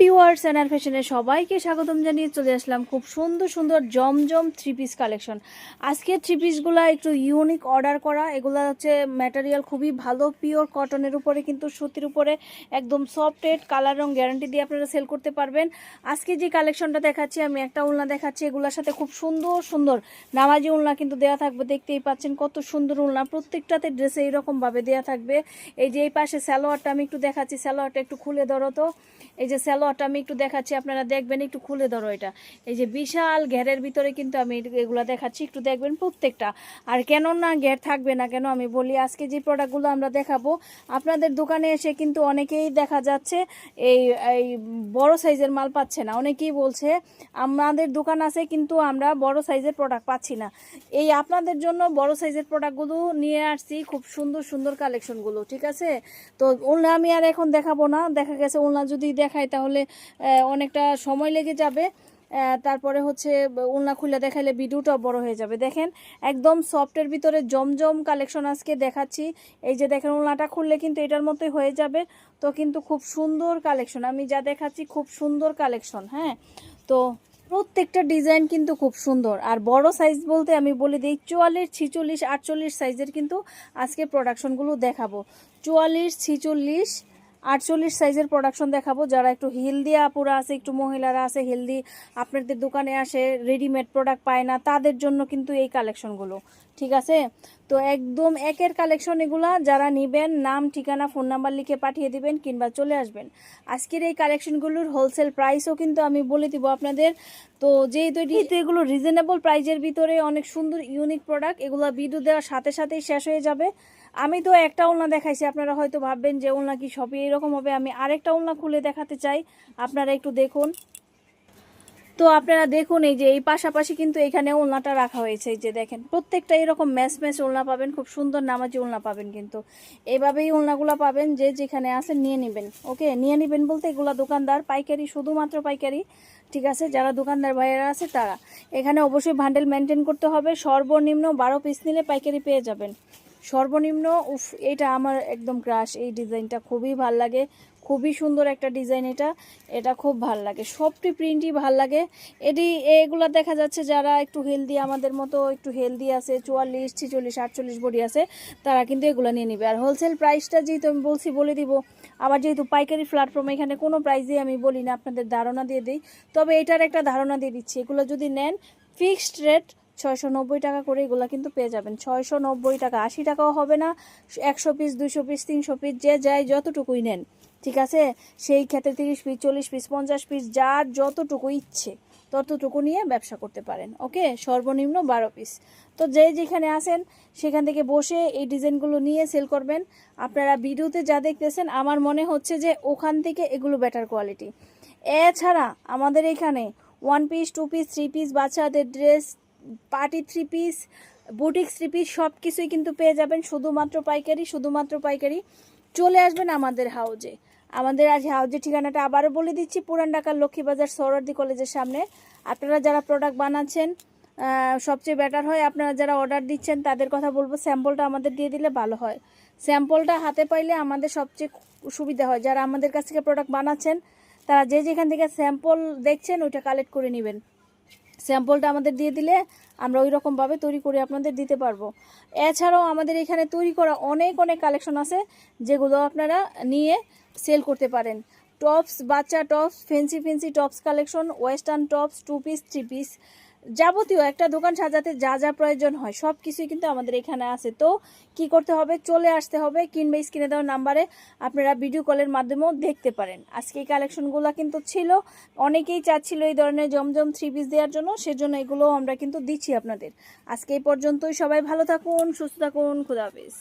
Viewers NR ফ্যাশনে সবাইকে স্বাগতম জানিয়ে চলে আসলাম খুব সুন্দর সুন্দর, জমজম থ্রি পিস কালেকশন আজকে থ্রি পিসগুলো একটু ইউনিক অর্ডার করা। এগুলো হচ্ছে ম্যাটেরিয়াল খুবই ভালো পিওর কটনের উপরে কিন্তু সুতির উপরে একদম সফট এড কালার রং গ্যারান্টি দিয়ে আপনারা সেল করতে পারবেন। আজকে যে কালেকশনটা দেখাচ্ছি, আমি একটা উলনা দেখাচ্ছি। এগুলোর সাথে খুব সুন্দর সুন্দর নামাজি উলনা কিন্তু দেওয়া থাকবে। দেখতেই পাচ্ছেন কত সুন্দর উলনা। প্রত্যেকটাতে ড্রেসে এইরকমভাবে দেওয়া থাকবে। এই যে এই পাশে স্যালোয়ারটা আমি একটু দেখাচ্ছি। স্যালোয়ারটা একটু খুলে ধরো তো। এই যে স্যালোয়ারটা আমি একটু দেখাচ্ছি, আপনারা দেখবেন, একটু খুলে ধরো এটা। এই যে বিশাল ঘেরের ভিতরে কিন্তু আমি এগুলো দেখাচ্ছি, একটু দেখবেন প্রত্যেকটা। আর কেন না ঘের থাকবে না কেন আমি বলি, আজকে যে প্রোডাক্টগুলো আমরা দেখাবো, আপনাদের দোকানে এসে কিন্তু অনেকেই দেখা যাচ্ছে, এই এই বড় সাইজের মাল পাচ্ছে না। অনেকেই বলছে, আমাদের দোকান আছে কিন্তু আমরা বড় সাইজের প্রোডাক্ট পাচ্ছি না। এই আপনাদের জন্য বড় সাইজের প্রোডাক্টগুলো নিয়ে আসছি, খুব সুন্দর সুন্দর কালেকশনগুলো ঠিক আছে? তো ওলনা আমি আর এখন দেখাবো না, দেখা গেছে ওলনা যদি দেখাই তাহলে আহ, অনেকটা সময় লেগে যাবে। তারপরে হচ্ছে ওলনা খুলে দেখাইলে ভিডিওটাও বড় হয়ে যাবে। দেখেন একদম সফটের ভিতরে জমজম কালেকশন আজকে দেখাচ্ছি। এই যে দেখেন ওলনাটা খুললে কিন্তু এটার মতোই হয়ে যাবে। তো কিন্তু খুব সুন্দর কালেকশন। আমি যা দেখাচ্ছি খুব সুন্দর কালেকশন হ্যাঁ? তো প্রত্যেকটা ডিজাইন কিন্তু খুব সুন্দর। আর বড় সাইজ বলতে আমি বলে দিই চুয়াল্লিশ ছিচল্লিশ আটচল্লিশ সাইজের কিন্তু আজকে প্রোডাকশনগুলো দেখাবো। চুয়াল্লিশ ছিচল্লিশ আটচল্লিশ সাইজের প্রোডাকশন দেখাবো। যারা একটু হেলদি আপুরা আছে, একটু মহিলারা আছে হেলদি আপনাদের দোকানে আসে রেডিমেড প্রোডাক্ট পায় না, তাদের জন্য কিন্তু এই কালেকশনগুলো ঠিক আছে? তো একদম একের কালেকশন এগুলা, যারা নেবেন, নাম, ঠিকানা ফোন নাম্বার লিখে পাঠিয়ে দিবেন কিংবা চলে আসবেন। আজকের এই কালেকশনগুলোর হোলসেল প্রাইসও কিন্তু আমি বলে দিব আপনাদের। তো যেহেতু যেহেতু এগুলো রিজনেবল প্রাইজের ভিতরে অনেক সুন্দর ইউনিক প্রোডাক্ট এগুলো ভিডিও দেওয়ার সাথে সাথেই শেষ হয়ে যাবে। আমি তো একটা ওলনা দেখাইছি, আপনারা হয়তো ভাববেন যে ওলনা কি সবই এরকম হবে, আমি আরেকটা ওলনা খুলে দেখাতে চাই, আপনারা একটু দেখুন। তো আপনারা দেখুন, এই যে এই পাশাপাশি কিন্তু এখানে ওলনাটা রাখা হয়েছে, এই যে দেখেন, প্রত্যেকটা এরকম ম্যাচ ম্যাচ ওলনা পাবেন, খুব সুন্দর নামাজি ওলনা পাবেন কিন্তু। এভাবেই ওলনাগুলো পাবেন, যে যেখানে আছে নিয়ে নেবেন, ওকে? নিয়ে নেবেন বলতে এগুলা দোকানদার, পাইকারি, শুধুমাত্র পাইকারি, ঠিক আছে? যারা দোকানদার ভাইয়েরা আছে, তারা। এখানে অবশ্যই ভান্ডেল মেনটেন করতে হবে, সর্বনিম্ন বারো পিস নিলে পাইকারি পেয়ে যাবেন। সর্বনিম্ন, উফ, এটা আমার একদম ক্রাশ এই ডিজাইনটা খুবই ভালো লাগে, খুবই সুন্দর একটা ডিজাইন এটা এটা খুব ভালো লাগে, সবটি প্রিন্টই ভালো লাগে, এটি, এগুলো দেখা যাচ্ছে যারা একটু হেলদি আমাদের মতো একটু হেলদি আছে, চুয়াল্লিশ, ছিচল্লিশ, আটচল্লিশ বডি আছে, তারা কিন্তু এগুলো নিয়ে নিবে। আর হোলসেল প্রাইসটা যেহেতু আমি বলছি, বলে দিব, আবার যেহেতু পাইকারি প্ল্যাটফর্ম এখানে কোনো প্রাইসই আমি বলি না, আপনাদের ধারণা দিয়ে দিই, তবে এটার একটা ধারণা দিয়ে দিচ্ছি, এগুলো যদি নেন ফিক্সড রেট ছয়শো নব্বই টাকা করে এগুলো কিন্তু পেয়ে যাবেন। ছয়শো নব্বই টাকা, আশি টাকাও হবে না, একশো পিস দুইশো পিস তিনশো পিস যে যায় যতটুকুই নেন, ঠিক আছে? সেই ক্ষেত্রে তিরিশ পিস চল্লিশ পিস পঞ্চাশ পিস যার যতটুকু ইচ্ছে, ততটুকু নিয়ে ব্যবসা করতে পারেন, ওকে? সর্বনিম্ন বারো পিস তো যে যেখানে আসেন সেখান থেকে বসে এই ডিজাইনগুলো নিয়ে সেল করবেন। আপনারা ভিডিওতে যা দেখতেছেন, আমার মনে হচ্ছে যে ওখান থেকে এগুলো বেটার কোয়ালিটি এছাড়া আমাদের এখানে one piece two piece three piece বাচ্চাদের dress party three piece boutique three piece সব কিছুই কিন্তু পেয়ে যাবেন, শুধুমাত্র পাইকারি শুধুমাত্র পাইকারি। চলে আসবেন আমাদের হাউজে আমাদের আজ হাউজের ঠিকানাটা আবারও বলে দিচ্ছি, পুরান ঢাকার লক্ষ্মীবাজার সৌরার্দি কলেজের সামনে। আপনারা যারা প্রোডাক্ট বানাচ্ছেন সবচেয়ে বেটার হয়, আপনারা যারা অর্ডার দিচ্ছেন, তাদের কথা বলব স্যাম্পলটা আমাদের দিয়ে দিলে ভালো হয়। স্যাম্পলটা হাতে পাইলে আমাদের সবচেয়ে সুবিধা হয়। যারা আমাদের কাছ থেকে প্রোডাক্ট বানাচ্ছেন, তারা যে যেখান থেকে স্যাম্পল দেখছেন, ওইটা কালেক্ট করে নেবেন। স্যাম্পলটা আমাদের দিয়ে দিলে আমরা ওই রকমভাবে তৈরি করে আপনাদের দিতে পারব। এছাড়াও আমাদের এখানে তৈরি করা অনেক অনেক কালেকশন আছে যেগুলো আপনারা নিয়ে সেল করতে পারেন। টপস, বাচ্চা tops fancy fancy tops collection, western tops, two piece, three piece যাবতীয় একটা দোকান সাজাতে যা যা প্রয়োজন হয় সব কিছুই কিন্তু আমাদের এখানে আছে। তো কি করতে হবে? চলে আসতে হবে কিংবা স্ক্রিনে দেওয়ার নাম্বারে। আপনারা ভিডিও কলের মাধ্যমেও দেখতে পারেন। আজকে এই কালেকশনগুলো কিন্তু ছিল। অনেকেই চাচ্ছিল এই ধরনের জমজম থ্রি পিস দেওয়ার জন্য, সেজন্য এগুলো আমরা কিন্তু দিচ্ছি আপনাদের। আজকে এই পর্যন্তই। সবাই ভালো থাকুন, সুস্থ থাকুন। খুদাহাফিজ